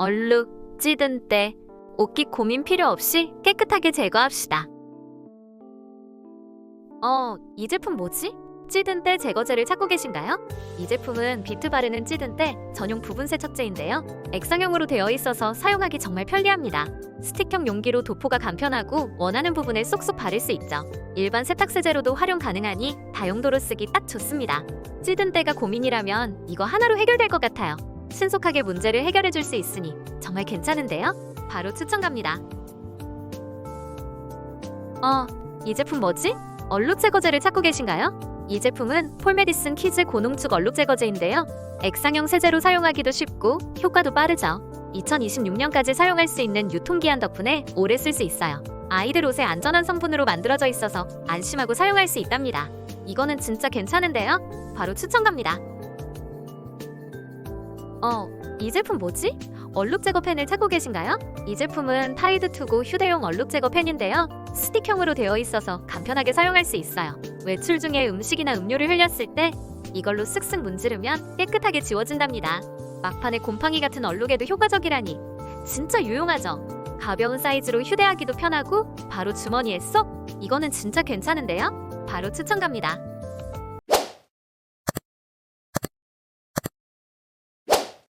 얼룩, 찌든 때, 옷깃 고민 필요 없이 깨끗하게 제거합시다. 어, 이 제품 뭐지? 찌든 때 제거제를 찾고 계신가요? 이 제품은 비트 바르는 찌든 때 전용 부분 세척제인데요. 액상형으로 되어 있어서 사용하기 정말 편리합니다. 스틱형 용기로 도포가 간편하고 원하는 부분에 쏙쏙 바를 수 있죠. 일반 세탁세제로도 활용 가능하니 다용도로 쓰기 딱 좋습니다. 찌든 때가 고민이라면 이거 하나로 해결될 것 같아요. 신속하게 문제를 해결해 줄 수 있으니 정말 괜찮은데요? 바로 추천 갑니다. 어, 이 제품 뭐지? 얼룩 제거제를 찾고 계신가요? 이 제품은 폴메디슨 키즈 고농축 얼룩 제거제인데요. 액상형 세제로 사용하기도 쉽고 효과도 빠르죠. 2026년까지 사용할 수 있는 유통기한 덕분에 오래 쓸 수 있어요. 아이들 옷에 안전한 성분으로 만들어져 있어서 안심하고 사용할 수 있답니다. 이거는 진짜 괜찮은데요? 바로 추천 갑니다. 어, 이 제품 뭐지? 얼룩 제거 펜을 찾고 계신가요? 이 제품은 타이드 투고 휴대용 얼룩 제거 펜인데요. 스틱형으로 되어 있어서 간편하게 사용할 수 있어요. 외출 중에 음식이나 음료를 흘렸을 때 이걸로 쓱쓱 문지르면 깨끗하게 지워진답니다. 막판에 곰팡이 같은 얼룩에도 효과적이라니 진짜 유용하죠. 가벼운 사이즈로 휴대하기도 편하고 바로 주머니에 쏙. 이거는 진짜 괜찮은데요? 바로 추천 갑니다.